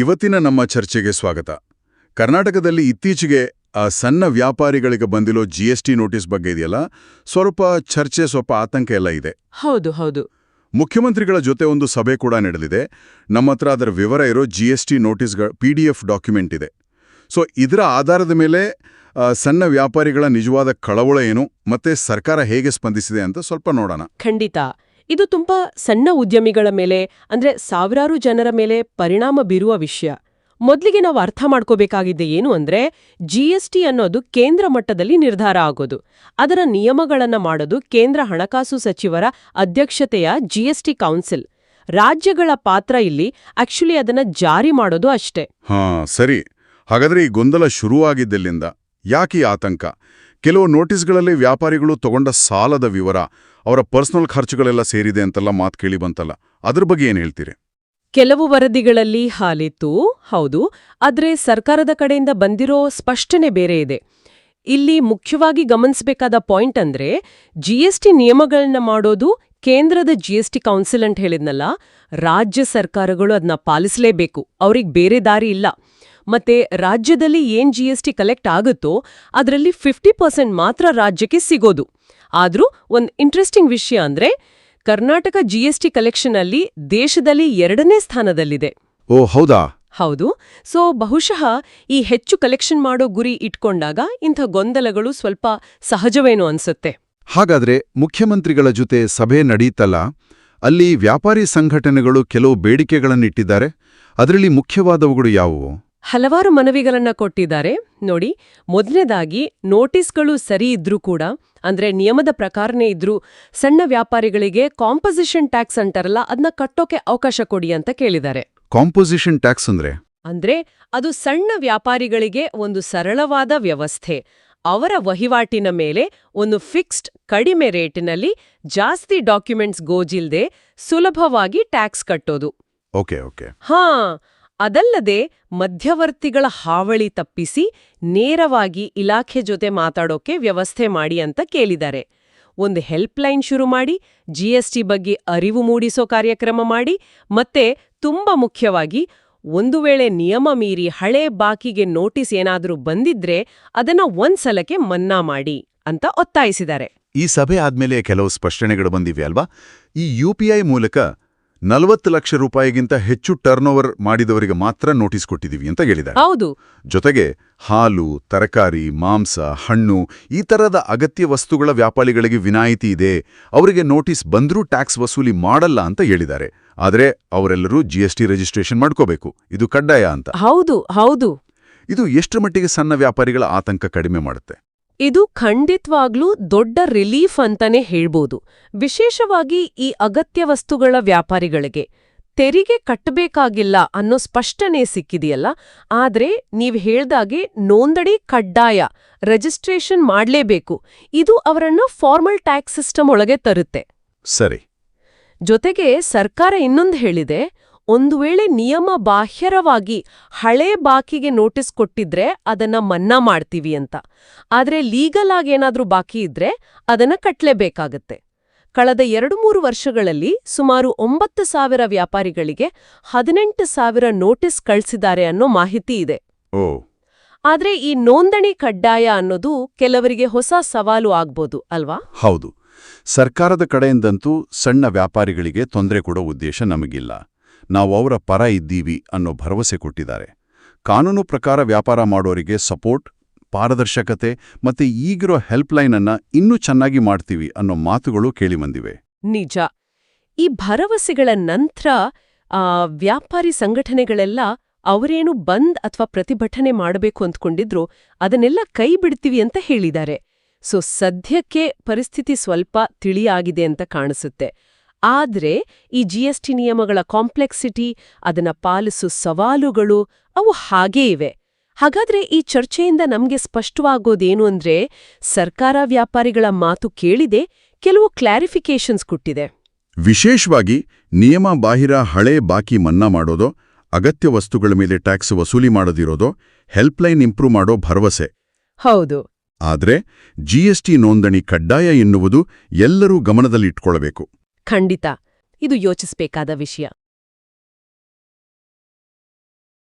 ಇವತ್ತಿನ ನಮ್ಮ ಚರ್ಚೆಗೆ ಸ್ವಾಗತ. ಕರ್ನಾಟಕದಲ್ಲಿ ಇತ್ತೀಚೆಗೆ ಆ ಸಣ್ಣ ವ್ಯಾಪಾರಿಗಳಿಗೆ ಬಂದಿರೋ ಜಿ ಎಸ್ ಟಿ ನೋಟಿಸ್ ಬಗ್ಗೆ ಇದೆಯಲ್ಲ? ಸ್ವಲ್ಪ ಚರ್ಚೆ ಸ್ವಲ್ಪ ಆತಂಕ ಎಲ್ಲ ಇದೆ. ಹೌದು ಹೌದು. ಮುಖ್ಯಮಂತ್ರಿಗಳ ಜೊತೆ ಒಂದು ಸಭೆ ಕೂಡ ನಡೆದಿದೆ. ನಮ್ಮ ಹತ್ರ ಅದರ ವಿವರ ಇರೋ ಜಿ ಎಸ್ ಟಿ ನೋಟಿಸ್ಗಳ ಪಿ ಡಿ ಎಫ್ ಡಾಕ್ಯುಮೆಂಟ್ ಇದೆ. ಸೊ ಇದರ ಆಧಾರದ ಮೇಲೆ ಸಣ್ಣ ವ್ಯಾಪಾರಿಗಳ ನಿಜವಾದ ಕಳವಳ ಏನು ಮತ್ತೆ ಸರ್ಕಾರ ಹೇಗೆ ಸ್ಪಂದಿಸಿದೆ ಅಂತ ಸ್ವಲ್ಪ ನೋಡೋಣ. ಖಂಡಿತ. ಇದು ತುಂಬಾ ಸಣ್ಣ ಉದ್ಯಮಿಗಳ ಮೇಲೆ, ಅಂದ್ರೆ ಸಾವಿರಾರು ಜನರ ಮೇಲೆ ಪರಿಣಾಮ ಬೀರುವ ವಿಷಯ. ಮೊದಲಿಗೆ ನಾವು ಅರ್ಥ ಮಾಡ್ಕೋಬೇಕಾಗಿದ್ದೆ ಏನು ಅಂದ್ರೆ ಜಿಎಸ್ಟಿ ಅನ್ನೋದು ಕೇಂದ್ರ ಮಟ್ಟದಲ್ಲಿ ನಿರ್ಧಾರ ಆಗೋದು. ಅದರ ನಿಯಮಗಳನ್ನು ಮಾಡೋದು ಕೇಂದ್ರ ಹಣಕಾಸು ಸಚಿವರ ಅಧ್ಯಕ್ಷತೆಯ ಜಿಎಸ್ಟಿ ಕೌನ್ಸಿಲ್ ರಾಜ್ಯಗಳ ಪಾತ್ರ ಇಲ್ಲಿ ಆಕ್ಚುಲಿ ಅದನ್ನ ಜಾರಿ ಮಾಡೋದು ಅಷ್ಟೇ. ಹಾ, ಸರಿ. ಹಾಗಾದ್ರೆ ಈ ಗೊಂದಲ ಶುರುವಾಗಿದ್ದಲ್ಲಿಂದ ಯಾಕೆ ಆತಂಕ? ಕೆಲವು ನೋಟಿಸ್ಗಳಲ್ಲಿ ವ್ಯಾಪಾರಿಗಳು ತಗೊಂಡ ಸಾಲದ ವಿವರ, ಅವರ ಪರ್ಸನಲ್ ಖರ್ಚುಗಳೆಲ್ಲ ಸೇರಿದೆ ಅಂತೆಲ್ಲ ಮಾತು ಕೇಳಿ ಬಂತಲ್ಲ. ಅದ್ರ ಬಗ್ಗೆ ಏನ್ ಹೇಳ್ತೀರಿ? ಕೆಲವು ವರದಿಗಳಲ್ಲಿ ಹಾಲಿತ್ತು, ಹೌದು. ಆದ್ರೆ ಸರ್ಕಾರದ ಕಡೆಯಿಂದ ಬಂದಿರೋ ಸ್ಪಷ್ಟನೆ ಬೇರೆ ಇದೆ. ಇಲ್ಲಿ ಮುಖ್ಯವಾಗಿ ಗಮನಿಸಬೇಕಾದ ಪಾಯಿಂಟ್ ಅಂದ್ರೆ ಜಿಎಸ್ಟಿ ನಿಯಮಗಳನ್ನ ಮಾಡೋದು ಕೇಂದ್ರದ ಜಿಎಸ್ಟಿ ಕೌನ್ಸಿಲ್ ಅಂತ ಹೇಳಿದ್ನಲ್ಲ, ರಾಜ್ಯ ಸರ್ಕಾರಗಳು ಅದನ್ನ ಪಾಲಿಸಲೇಬೇಕು. ಅವ್ರಿಗೆ ಬೇರೆ ದಾರಿ ಇಲ್ಲ. ಮತ್ತೆ ರಾಜ್ಯದಲ್ಲಿ ಏನ್ ಜಿ ಎಸ್ ಟಿ ಕಲೆಕ್ಟ್ ಆಗುತ್ತೋ ಅದರಲ್ಲಿ ಫಿಫ್ಟಿ ಪರ್ಸೆಂಟ್ ಮಾತ್ರ ರಾಜ್ಯಕ್ಕೆ ಸಿಗೋದು. ಆದ್ರೂ ಒಂದು ಇಂಟ್ರೆಸ್ಟಿಂಗ್ ವಿಷಯ ಅಂದ್ರೆ ಕರ್ನಾಟಕ ಜಿ ಜಿಎಸ್ಟಿ ಕಲೆಕ್ಷನ್ ಅಲ್ಲಿ ದೇಶದಲ್ಲಿ ಎರಡನೇ ಸ್ಥಾನದಲ್ಲಿದೆ. ಓ ಹೌದಾ? ಹೌದು. ಸೊ ಬಹುಶಃ ಈ ಹೆಚ್ಚು ಕಲೆಕ್ಷನ್ ಮಾಡೋ ಗುರಿ ಇಟ್ಕೊಂಡಾಗ ಇಂಥ ಗೊಂದಲಗಳು ಸ್ವಲ್ಪ ಸಹಜವೇನೋ ಅನ್ಸುತ್ತೆ. ಹಾಗಾದ್ರೆ ಮುಖ್ಯಮಂತ್ರಿಗಳ ಜೊತೆ ಸಭೆ ನಡೀತಲ್ಲ? ಅಲ್ಲಿ ವ್ಯಾಪಾರಿ ಸಂಘಟನೆಗಳು ಕೆಲವು ಬೇಡಿಕೆಗಳನ್ನಿಟ್ಟಿದ್ದಾರೆ. ಅದರಲ್ಲಿ ಮುಖ್ಯವಾದವುಗಳು ಯಾವುವು? ಹಲವಾರು ಮನವಿಗಳನ್ನ ಕೊಟ್ಟಿದ್ದಾರೆ. ನೋಡಿ ಮೊದಲನೇದಾಗಿ ನೋಟಿಸ್ಗಳು ಸರಿ ಇದ್ರೂ ಕೂಡ ಅಂದ್ರೆ ನಿಯಮದ ಪ್ರಕಾರನೇ ಇದ್ರೂ ಸಣ್ಣ ವ್ಯಾಪಾರಿಗಳಿಗೆ ಕಾಂಪೋಸಿಷನ್ ಟ್ಯಾಕ್ಸ್ ಅಂತಾರಲ್ಲ ಅದನ್ನ ಕಟ್ಟೋಕೆ ಅವಕಾಶ ಕೊಡಿ ಅಂತ ಕೇಳಿದ್ದಾರೆ. ಕಾಂಪೋಸಿಷನ್ ಟ್ಯಾಕ್ಸ್ ಅಂದ್ರೆ? ಅಂದ್ರೆ ಅದು ಸಣ್ಣ ವ್ಯಾಪಾರಿಗಳಿಗೆ ಒಂದು ಸರಳವಾದ ವ್ಯವಸ್ಥೆ. ಅವರ ವಹಿವಾಟಿನ ಮೇಲೆ ಒಂದು ಫಿಕ್ಸ್ಡ್ ಕಡಿಮೆ ರೇಟಿನಲ್ಲಿ ಜಾಸ್ತಿ ಡಾಕ್ಯುಮೆಂಟ್ಸ್ ಗೋಜಿಲ್ದೆ ಸುಲಭವಾಗಿ ಟ್ಯಾಕ್ಸ್ ಕಟ್ಟೋದು. Okay okay. ಹಾ ಅದಲ್ಲದೆ ಮಧ್ಯವರ್ತಿಗಳ ಹಾವಳಿ ತಪ್ಪಿಸಿ ನೇರವಾಗಿ ಇಲಾಖೆ ಜೊತೆ ಮಾತಾಡೋಕೆ ವ್ಯವಸ್ಥೆ ಮಾಡಿ ಅಂತ ಕೇಳಿದ್ದಾರೆ. ಒಂದು ಹೆಲ್ಪ್ಲೈನ್ ಶುರು ಮಾಡಿ ಜಿಎಸ್ಟಿ ಬಗ್ಗೆ ಅರಿವು ಮೂಡಿಸೋ ಕಾರ್ಯಕ್ರಮ ಮಾಡಿ, ಮತ್ತೆ ತುಂಬಾ ಮುಖ್ಯವಾಗಿ ಒಂದು ವೇಳೆ ನಿಯಮ ಮೀರಿ ಹಳೆ ಬಾಕಿಗೆ ನೋಟಿಸ್ ಏನಾದರೂ ಬಂದಿದ್ರೆ ಅದನ್ನ ಒಂದ್ಸಲಕ್ಕೆ ಮನ್ನಾ ಮಾಡಿ ಅಂತ ಒತ್ತಾಯಿಸಿದ್ದಾರೆ. ಈ ಸಭೆ ಆದ್ಮೇಲೆ ಕೆಲವು ಸ್ಪಷ್ಟನೆಗಳು ಬಂದಿವೆ ಅಲ್ವಾ? ಈ ಯುಪಿಐ ಮೂಲಕ ನಲವತ್ತು ಲಕ್ಷ ರೂಪಾಯಿಗಿಂತ ಹೆಚ್ಚು ಟರ್ನ್ ಓವರ್ ಮಾಡಿದವರಿಗೆ ಮಾತ್ರ ನೋಟಿಸ್ ಕೊಟ್ಟಿದ್ದೀವಿ ಅಂತ ಹೇಳಿದ್ದಾರೆ ಹೌದು. ಜೊತೆಗೆ ಹಾಲು ತರಕಾರಿ ಮಾಂಸ ಹಣ್ಣು ಈ ತರದ ಅಗತ್ಯ ವಸ್ತುಗಳ ವ್ಯಾಪಾರಿಗಳಿಗೆ ವಿನಾಯಿತಿ ಇದೆ. ಅವರಿಗೆ ನೋಟಿಸ್ ಬಂದರೂ ಟ್ಯಾಕ್ಸ್ ವಸೂಲಿ ಮಾಡಲ್ಲ ಅಂತ ಹೇಳಿದ್ದಾರೆ. ಆದರೆ ಅವರೆಲ್ಲರೂ ಜಿಎಸ್ಟಿ ರಿಜಿಸ್ಟ್ರೇಷನ್ ಮಾಡ್ಕೋಬೇಕು. ಇದು ಕಡ್ಡಾಯ ಅಂತ. ಹೌದು ಹೌದು. ಇದು ಎಷ್ಟರ ಮಟ್ಟಿಗೆ ಸಣ್ಣ ವ್ಯಾಪಾರಿಗಳ ಆತಂಕ ಕಡಿಮೆ ಮಾಡುತ್ತೆ? ಇದು ಖಂಡಿತವಾಗ್ಲೂ ದೊಡ್ಡ ರಿಲೀಫ್ ಅಂತಾನೆ ಹೇಳ್ಬೋದು. ವಿಶೇಷವಾಗಿ ಈ ಅಗತ್ಯ ವಸ್ತುಗಳ ವ್ಯಾಪಾರಿಗಳಿಗೆ. ತೆರಿಗೆ ಕಟ್ಟಬೇಕಾಗಿಲ್ಲ ಅನ್ನೋ ಸ್ಪಷ್ಟನೆ ಸಿಕ್ಕಿದೆಯಲ್ಲ? ಆದ್ರೆ ನೀವು ಹೇಳ್ದಾಗೆ ನೋಂದಣಿ ಕಡ್ಡಾಯ ರಿಜಿಸ್ಟ್ರೇಷನ್ ಮಾಡ್ಲೇಬೇಕು. ಇದು ಅವರನ್ನು ಫಾರ್ಮಲ್ ಟ್ಯಾಕ್ಸ್ ಸಿಸ್ಟಮ್ ಒಳಗೆ ತರುತ್ತೆ. ಸರಿ. ಜೊತೆಗೆ ಸರ್ಕಾರ ಇನ್ನೊಂದು ಹೇಳಿದೆ. ಒಂದು ವೇಳೆ ನಿಯಮ ಬಾಹ್ಯರವಾಗಿ ಹಳೆ ಬಾಕಿಗೆ ನೋಟಿಸ್ ಕೊಟ್ಟಿದ್ರೆ ಅದನ್ನ ಮನ್ನಾ ಮಾಡ್ತೀವಿ ಅಂತ. ಆದ್ರೆ ಲೀಗಲ್ ಆಗೇನಾದ್ರೂ ಬಾಕಿ ಇದ್ರೆ ಅದನ್ನ ಕಟ್ಲೇಬೇಕಾಗತ್ತೆ. ಕಳೆದ ಎರಡು ಮೂರು ವರ್ಷಗಳಲ್ಲಿ ಸುಮಾರು ಒಂಬತ್ತು ಸಾವಿರ ವ್ಯಾಪಾರಿಗಳಿಗೆ ಹದಿನೆಂಟು ಸಾವಿರ ನೋಟಿಸ್ ಕಳಿಸಿದ್ದಾರೆ ಅನ್ನೋ ಮಾಹಿತಿ ಇದೆ. ಓ. ಆದ್ರೆ ಈ ನೋಂದಣಿ ಕಡ್ಡಾಯ ಅನ್ನೋದು ಕೆಲವರಿಗೆ ಹೊಸ ಸವಾಲು ಆಗ್ಬೋದು ಅಲ್ವಾ? ಹೌದು. ಸರ್ಕಾರದ ಕಡೆಯಿಂದಂತೂ ಸಣ್ಣ ವ್ಯಾಪಾರಿಗಳಿಗೆ ತೊಂದರೆ ಕೊಡೋ ಉದ್ದೇಶ ನಮಗಿಲ್ಲ. ನಾವು ಅವರ ಪರ ಇದ್ದೀವಿ ಅನ್ನೋ ಭರವಸೆ ಕೊಟ್ಟಿದ್ದಾರೆ. ಕಾನೂನು ಪ್ರಕಾರ ವ್ಯಾಪಾರ ಮಾಡೋರಿಗೆ ಸಪೋರ್ಟ್, ಪಾರದರ್ಶಕತೆ ಮತ್ತೆ ಈಗಿರೋ ಹೆಲ್ಪ್ಲೈನ್ ಅನ್ನ ಇನ್ನೂ ಚೆನ್ನಾಗಿ ಮಾಡ್ತೀವಿ ಅನ್ನೋ ಮಾತುಗಳು ಕೇಳಿಬಂದಿವೆ. ನಿಜ. ಈ ಭರವಸೆಗಳ ನಂತರ ವ್ಯಾಪಾರಿ ಸಂಘಟನೆಗಳೆಲ್ಲ ಅವರೇನು ಬಂದ್ ಅಥವಾ ಪ್ರತಿಭಟನೆ ಮಾಡಬೇಕು ಅಂದ್ಕೊಂಡಿದ್ರು, ಅದನ್ನೆಲ್ಲ ಕೈ ಬಿಡ್ತೀವಿ ಅಂತ ಹೇಳಿದ್ದಾರೆ. ಸೊ, ಸದ್ಯಕ್ಕೆ ಪರಿಸ್ಥಿತಿ ಸ್ವಲ್ಪ ತಿಳಿಯಾಗಿದೆ ಅಂತ ಕಾಣಿಸುತ್ತೆ. ಆದ್ರೆ ಈ ಜಿಎಸ್ಟಿ ನಿಯಮಗಳ ಕಾಂಪ್ಲೆಕ್ಸಿಟಿ ಅದನ್ನ ಪಾಲಿಸು ಸವಾಲುಗಳು ಅವು ಹಾಗೇ ಇವೆ. ಹಾಗಾದ್ರೆ ಈ ಚರ್ಚೆಯಿಂದ ನಮ್ಗೆ ಸ್ಪಷ್ಟವಾಗೋದೇನು ಅಂದ್ರೆ ಸರ್ಕಾರ ವ್ಯಾಪಾರಿಗಳ ಮಾತು ಕೇಳಿದೆ ಕೆಲವು ಕ್ಲಾರಿಫಿಕೇಶನ್ಸ್ ಕೊಟ್ಟಿದೆ. ವಿಶೇಷವಾಗಿ ನಿಯಮ ಬಾಹಿರ ಹಳೆ ಬಾಕಿ ಮನ್ನಾ ಮಾಡೋದೋ ಅಗತ್ಯ ವಸ್ತುಗಳ ಮೇಲೆ ಟ್ಯಾಕ್ಸ್ ವಸೂಲಿ ಮಾಡದಿರೋದು ಹೆಲ್ಪ್ಲೈನ್ ಇಂಪ್ರೂವ್ ಮಾಡೋ ಭರವಸೆ. ಹೌದು. ಆದ್ರೆ ಜಿಎಸ್ಟಿ ನೋಂದಣಿ ಕಡ್ಡಾಯ ಎನ್ನುವುದು ಎಲ್ಲರೂ ಗಮನದಲ್ಲಿಟ್ಕೊಳ್ಬೇಕು. ಖಂಡಿತ. ಇದು ಯೋಚಿಸಬೇಕಾದ ವಿಷಯ.